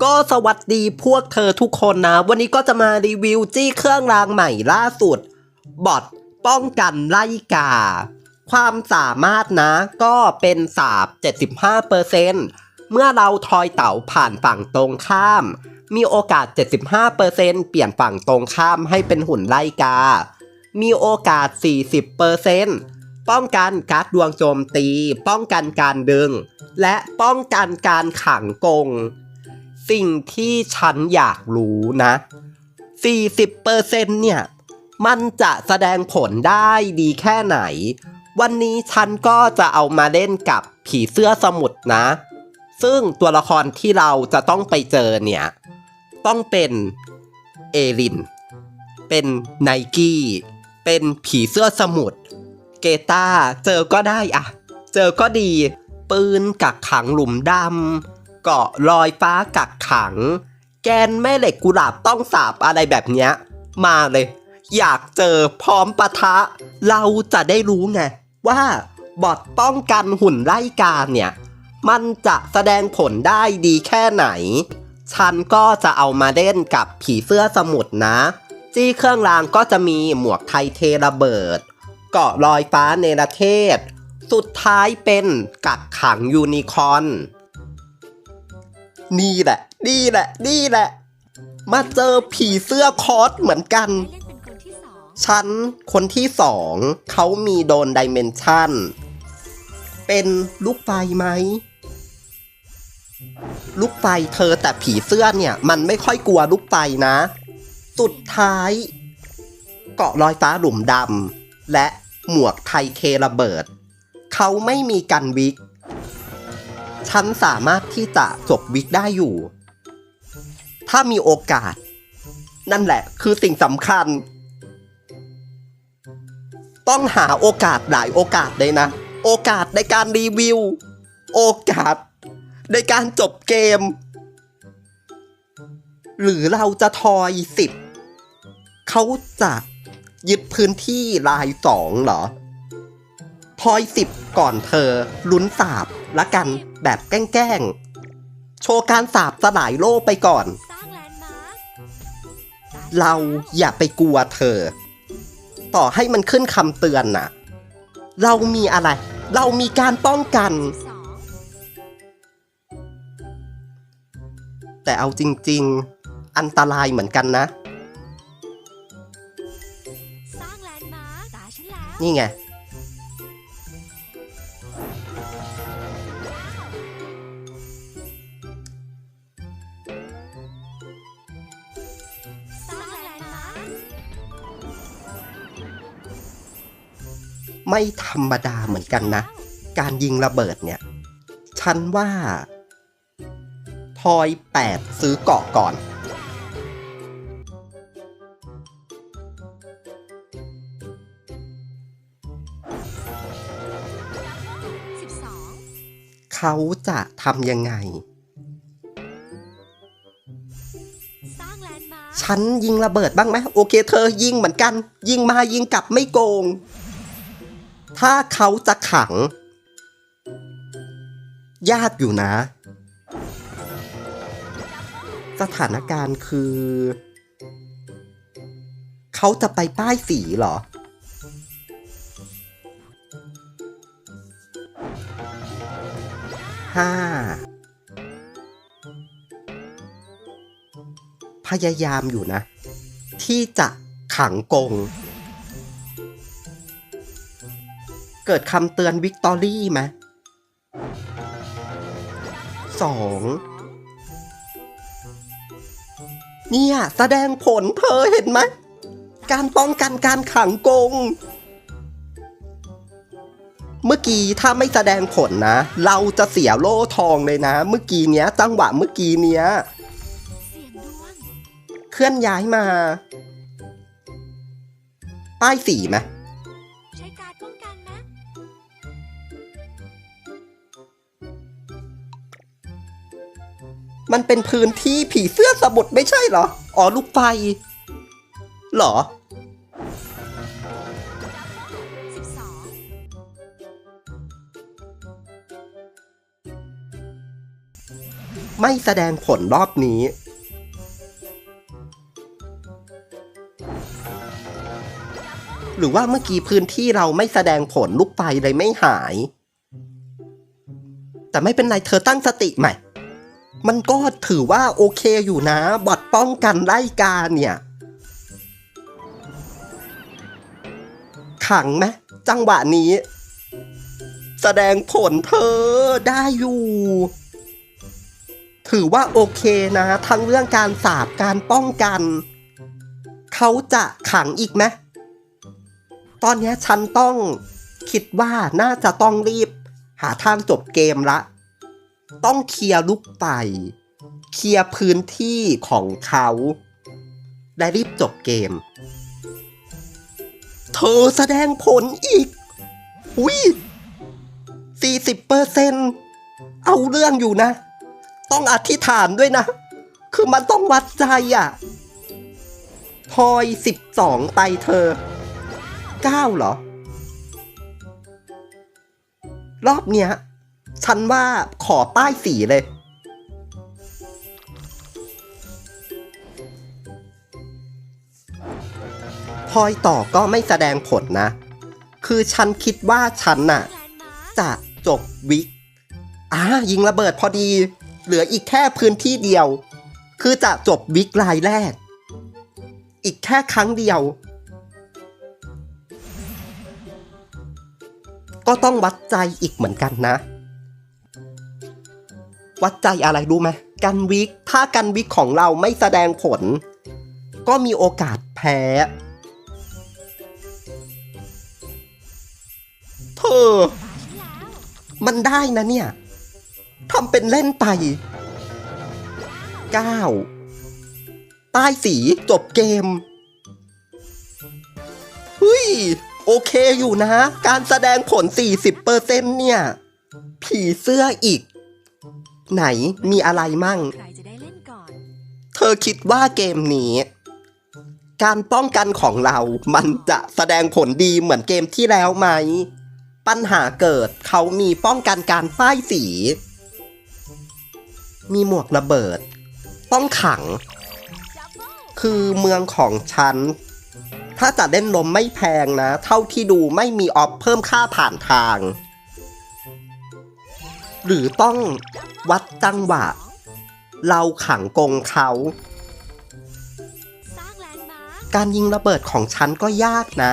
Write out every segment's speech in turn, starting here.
ก็สวัสดีพวกเธอทุกคนนะ วันนี้ก็จะมารีวิวจี้เครื่องรางใหม่ล่าสุด บอทป้องกันไล่กา ความสามารถนะก็เป็นสาบ 75%เมื่อเราทอยเต๋าผ่านฝั่งตรงข้าม มีโอกาส 75%เปลี่ยนฝั่งตรงข้ามให้เป็นหุ่นไล่กา มีโอกาส 40%ป้องกันการ์ดดวงโจมตี ป้องกันการดึง และป้องกันการขังกง สิ่งที่ฉันอยากรู้นะ 40%เนี่ย มันจะแสดงผลได้ดีแค่ไหน วันนี้ฉันก็จะเอามาเล่นกับผีเสื้อสมุทรนะ ซึ่งตัวละครที่เราจะต้องไปเจอเนี่ย ต้องเป็นเอริน เป็นไนกี้ เป็นผีเสื้อสมุทรเกตาเจอก็ได้อะ เจอก็ดี ปืนกักขังหลุมดำ เกาะลอยฟ้ากักขัง แกนแม่เหล็กกุหลาบต้องสาบอะไรแบบเนี้ย มาเลย อยากเจอพร้อมปะทะ เราจะได้รู้ไง ว่าบอทป้องกันหุ่นไล่กาเนี่ย มันจะแสดงผลได้ดีแค่ไหน ฉันก็จะเอามาเล่นกับผีเสื้อสมุทรนะ จี้เครื่องรางก็จะมีหมวกไทเทระเบิด เกาะลอยฟ้าเนรเทศ สุดท้ายเป็นกักขังยูนิคอร์น นี่แหละ นี่แหละ นี่แหละ มาเจอผีเสื้อคอสเหมือนกันเล่นคนที่สองฉันคนที่สอง เขามีโดนดิเมนชันเป็นลูกไฟไหม ลูกไฟเธอแต่ผีเสื้อเนี่ย มันไม่ค่อยกลัวลูกไฟนะ สุดท้าย เกาะลอยฟ้าหลุมดำและหมวกไทยเคระเบิด เขาไม่มีกันวิก ฉันสามารถที่จะจบวิกได้อยู่ ถ้ามีโอกาส นั่นแหละ คือสิ่งสำคัญ ต้องหาโอกาสหลายโอกาสเลยนะ โอกาสในการรีวิว โอกาส ในการจบเกม หรือเราจะทอยสิบเขาจะยึดพื้นที่ลายสองเหรอ ทอยสิบก่อนเธอลุ้นสาบ ละกันแบบแกล้งๆ โชว์การสาบสลายโลกไปก่อน เราอย่าไปกลัวเธอ ต่อให้มันขึ้นคำเตือนน่ะ เรามีอะไร เรามีการป้องกัน แต่เอาจริง ๆ อันตรายเหมือนกันนะ นี่ไง ไม่ธรรมดาเหมือนกันนะ การยิงระเบิดเนี่ย ฉันว่า ทอยแปดซื้อเกาะก่อน เขาจะทำยังไง ฉันยิงระเบิดบ้างไหมโอเค เธอยิงเหมือนกัน ยิงมายิงกลับไม่โกง ถ้าเขาจะขัง ยากอยู่นะ สถานการณ์คือ เขาจะไปป้ายสีเหรอ ห้า พยายามอยู่นะ ที่จะขังกง เกิดคำเตือนวิกตอรี่ไหมสองเนี่ยแสดงผลเธอเห็นไหม การป้องกันการขังกง เมื่อกี้ถ้าไม่แสดงผลนะ เราจะเสียโล่ทองเลยนะ เมื่อกี้เนี้ย จังหวะเมื่อกี้เนี้ยเสียงดวงเคลื่อนย้ายมา ป้ายสีไหม มันเป็นพื้นที่ผีเสื้อสมุทรไม่ใช่เหรอ อ๋อลูกไฟเหรอ ไม่แสดงผลรอบนี้หรือว่าเมื่อกี้พื้นที่เราไม่แสดงผลลูกไปเลยไม่หาย แต่ไม่เป็นไรเธอตั้งสติใหม่ มันก็ถือว่าโอเคอยู่นะ บอดป้องกันไล่กาเนี่ย ขังไหมจังหวะนี้ แสดงผลเธอได้อยู่ ถือว่าโอเคนะ ทั้งเรื่องการสาบการป้องกัน เขาจะขังอีกไหมตอนนี้ฉันต้องคิดว่าน่าจะต้องรีบ หาทางจบเกมละ ต้องเคลียร์ลูกไปเคลียร์พื้นที่ของเขา และรีบจบเกม เธอแสดงผลอีกวิสี่สิบเปอร์เซนเอาเรื่องอยู่นะ ต้องอธิษฐานด้วยนะ คือมันต้องวัดใจอะพอยสิบสองไตเธอเก้าเหรอ รอบเนี้ย ฉันว่าขอป้ายสีเลย พอยต่อก็ไม่แสดงผลนะ คือฉันคิดว่าฉันน่ะ จะจบวิกอ่ายิงระเบิดพอดี เหลืออีกแค่พื้นที่เดียว คือจะจบวิกรายแรก อีกแค่ครั้งเดียว ก็ต้องวัดใจอีกเหมือนกันนะ วัดใจอะไรรู้ไหมกันวิกถ้ากันวิกของเราไม่แสดงผล ก็มีโอกาสแพ้เธอมันได้นะเนี่ยทำเป็นเล่นไป9ป้ายสีจบเกมเฮ้ยโอเคอยู่นะ การแสดงผล 40%เนี่ย ผีเสื้ออีก ไหนมีอะไรมั่งใครจะได้เล่นก่อนเธอคิดว่าเกมนี้ การป้องกันของเรา มันจะแสดงผลดีเหมือนเกมที่แล้วไหม ปัญหาเกิดเขามีป้องกันการป้ายสี มีหมวกระเบิด ต้องขังดับเบิลคือเมืองของฉัน ถ้าจะเล่นลมไม่แพงนะ เท่าที่ดูไม่มีออฟเพิ่มค่าผ่านทางหรือต้อง วัดจังหวะ เราขังกงเขาสร้างแลนด์มาร์คการยิงระเบิดของฉันก็ยากนะ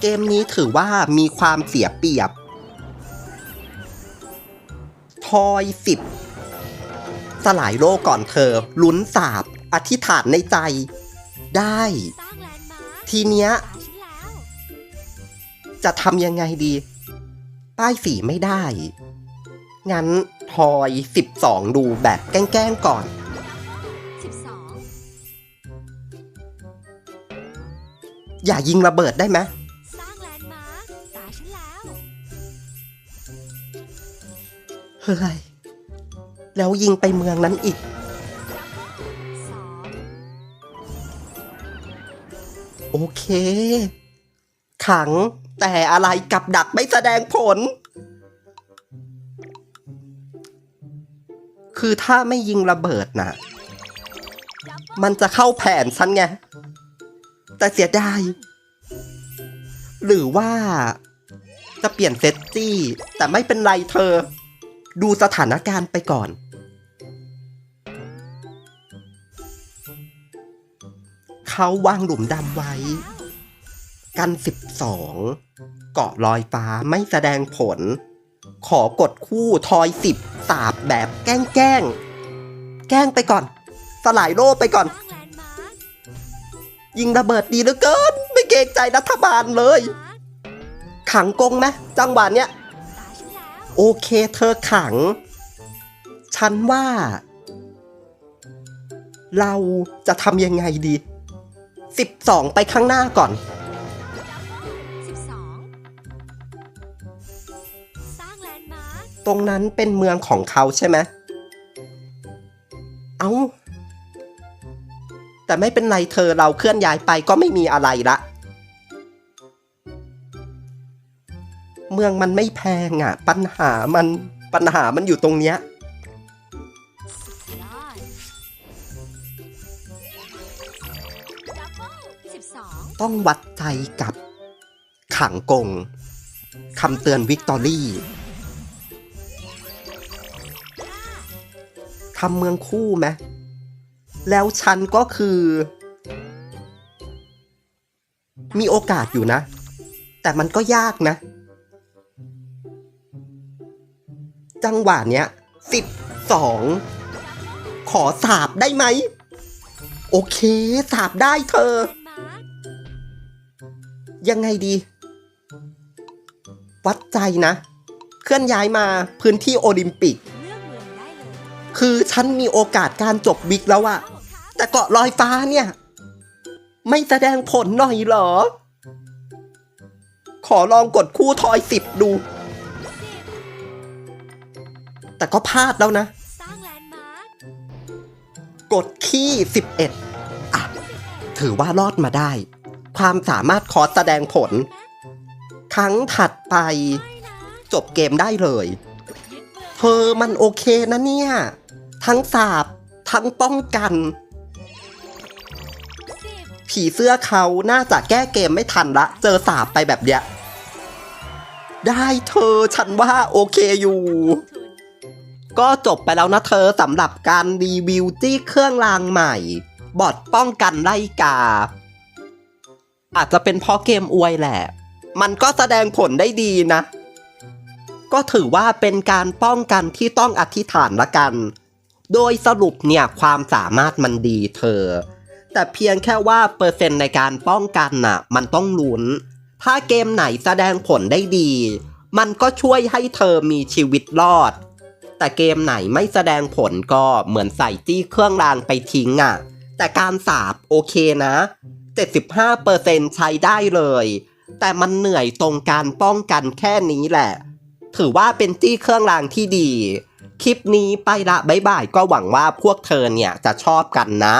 เกมนี้ถือว่ามีความเสียเปรียบ ทอยสิบสลายโลกก่อนเธอ ลุ้นสาบ อธิษฐานในใจ ได้สร้างแลนด์มาร์คทีเนี้ยตาฉันแล้วจะทำยังไงดี ป้ายสีไม่ได้ งั้น ทอยสิบสองดูแบบแกล้งๆก่อนสิบสองอย่ายิงระเบิดได้ไหมสร้างแลนด์มาร์คตาฉันแล้วเฮ้ยแล้วยิงไปเมืองนั้นอีกสองโอเค ขังแต่อะไรกับดักไม่แสดงผล คือถ้าไม่ยิงระเบิดนะมันจะเข้าแผนฉันไง แต่เสียดาย หรือว่าจะเปลี่ยนเซตจี้ แต่ไม่เป็นไรเธอ ดูสถานการณ์ไปก่อน เขาวางหลุมดำไว้ กัน12เกาะลอยฟ้าไม่แสดงผล ขอกดคู่ทอยสิบ สาบแบบแกล้งแกล้งแกล้งไปก่อน สลายโลไปก่อน ยิงระเบิดดีเหลือเกิน ไม่เกรงใจรัฐบาลเลย ขังกงไหมจังหวะเนี้ย โอเคเธอขัง ฉันว่า เราจะทำยังไงดี 12 ไปข้างหน้าก่อน ตรงนั้นเป็นเมืองของเขาใช่ไหมเอา้า แต่ไม่เป็นไรเธอเราเคลื่อนย้ายไปก็ไม่มีอะไรละ เมืองมันไม่แพงอะ่ะ ปัญหามันปัญหามันอยู่ตรงเนี้ยต้องวัดใจกับขังกงคำเตือนวิกตอรี่ ทำเมืองคู่ไหมแล้วฉันก็คือ มีโอกาสอยู่นะ แต่มันก็ยากนะ จังหวะเนี้ยสิบสองขอสาบได้ไหม โอเคสาบได้เธอ ยังไงดี วัดใจนะ เคลื่อนย้ายมาพื้นที่โอลิมปิก คือฉันมีโอกาสการจบวิกแล้วอะแต่เกาะลอยฟ้าเนี่ย ไม่แสดงผลหน่อยเหรอ ขอลองกดคู่ทอยสิบดู แต่ก็พลาดแล้วนะ กดขี้สิบเอ็ดอะ ถือว่ารอดมาได้ ความสามารถคอแสดงผล ครั้งถัดไป จบเกมได้เลยยึดเมืองเธอมันโอเคนะเนี่ย ทั้งสาบ ทั้งป้องกัน ผีเสื้อเขาน่าจะแก้เกมไม่ทันละ เจอสาบไปแบบเนี้ย ได้เธอฉันว่าโอเคอยู่ ก็จบไปแล้วนะเธอสำหรับการรีวิวจี้เครื่องรางใหม่ บอดป้องกันไล่กา อาจจะเป็นเพราะเกมอวยแหละ มันก็แสดงผลได้ดีนะก็ถือว่าเป็นการป้องกันที่ต้องอธิษฐานละกัน โดยสรุปเนี่ยความสามารถมันดีเธอ แต่เพียงแค่ว่าเปอร์เซ็นต์ในการป้องกันน่ะ มันต้องลุ้น ถ้าเกมไหนแสดงผลได้ดี มันก็ช่วยให้เธอมีชีวิตรอด แต่เกมไหนไม่แสดงผลก็เหมือนใส่จี้เครื่องรางไปทิ้งอะ่ะ แต่การสาบโอเคนะ 75%ใช้ได้เลย แต่มันเหนื่อยตรงการป้องกันแค่นี้แหละ ถือว่าเป็นจี้เครื่องรางที่ดี คลิปนี้ไปละบ๊ายบายก็หวังว่าพวกเธอเนี่ยจะชอบกันนะ